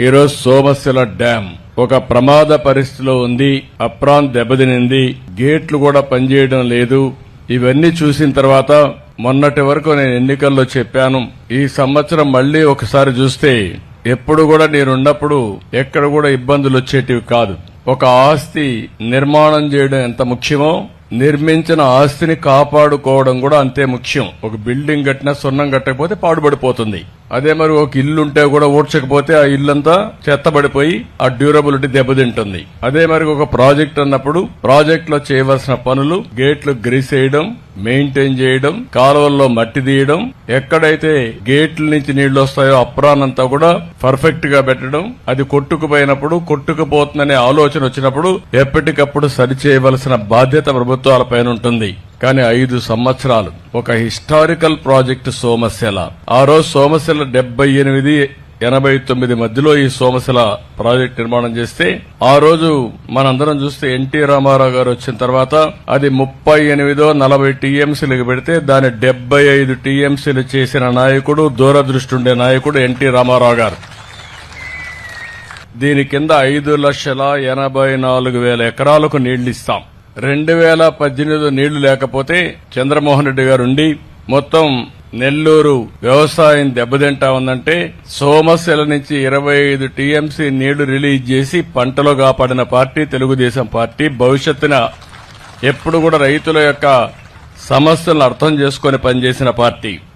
ఈరోజు సోమశిల డ్యాం ఒక ప్రమాద పరిస్థితిలో ఉంది అప్రాన్ దెబ్బతినింది గేట్లు కూడా పనిచేయడం లేదు. ఇవన్నీ చూసిన తర్వాత మొన్నటి వరకు నేను ఎన్నికల్లో చెప్పాను. ఈ సంవత్సరం మళ్ళీ ఒకసారి చూస్తే ఎప్పుడు కూడా నేనున్నప్పుడు ఎక్కడ కూడా ఇబ్బందులు వచ్చేటివి కాదు. ఒక ఆస్తి నిర్మాణం చేయడం ఎంత ముఖ్యమో నిర్మించిన ఆస్తిని కాపాడుకోవడం కూడా అంతే ముఖ్యం. ఒక బిల్డింగ్ కట్టినా సున్నం కట్టకపోతే పాడుపడిపోతుంది అదే మరి ఒక ఇల్లు ఉంటే కూడా ఊడ్చకపోతే ఆ ఇల్లంతా చెత్తబడిపోయి ఆ డ్యూరబిలిటీ దెబ్బతింటుంది. అదే మరి ఒక ప్రాజెక్ట్ అన్నప్పుడు ప్రాజెక్ట్లో చేయవలసిన పనులు గేట్లు గ్రీసేయడం మెయింటైన్ చేయడం కాలువల్లో మట్టి తీయడం ఎక్కడైతే గేట్ల నుంచి నీళ్ళు వస్తాయో అప్రానంతా కూడా పర్ఫెక్ట్గా పెట్టడం అది కొట్టుకుపోయినప్పుడు కొట్టుకుపోతుందనే ఆలోచన వచ్చినప్పుడు ఎప్పటికప్పుడు సరిచేయవలసిన బాధ్యత ప్రభుత్వాలపైన ఉంటుంది. కానీ ఐదు సంవత్సరాలు. ఒక హిస్టారికల్ ప్రాజెక్టు సోమశిల. ఆ రోజు సోమశిల డెబ్బై ఎనిమిది ఎనభై తొమ్మిది మధ్యలో ఈ సోమశిల ప్రాజెక్ట్ నిర్మాణం చేస్తే ఆ రోజు మనందరం చూస్తే ఎన్టీ రామారావు గారు వచ్చిన తర్వాత అది ముప్పై ఎనిమిదో నలభై టీఎంసీలకు పెడితే దాని డెబ్బై ఐదు టీఎంసీలు చేసిన నాయకుడు దూరదృష్టి ఉండే నాయకుడు ఎన్టీ రామారావు గారు. దీని కింద ఐదు లక్షల ఎనభై నాలుగు వేల ఎకరాలకు నీళ్ళిస్తాం రెండు వేల పద్దెనిమిది నీళ్ళు లేకపోతే చంద్రమోహన్ రెడ్డి గారు ఉండి మొత్తం నెల్లూరు వ్యవసాయం దెబ్బతింటా ఉందంటే సోమశిల నుంచి ఇరవై ఐదు టీఎంసీ నీళ్ళు రిలీజ్ చేసి పంటలో కాపాడిన పార్టీ తెలుగుదేశం పార్టీ భవిష్యత్తున ఎప్పుడు కూడా రైతుల యొక్క సమస్యలను అర్థం చేసుకుని పనిచేసిన పార్టీ.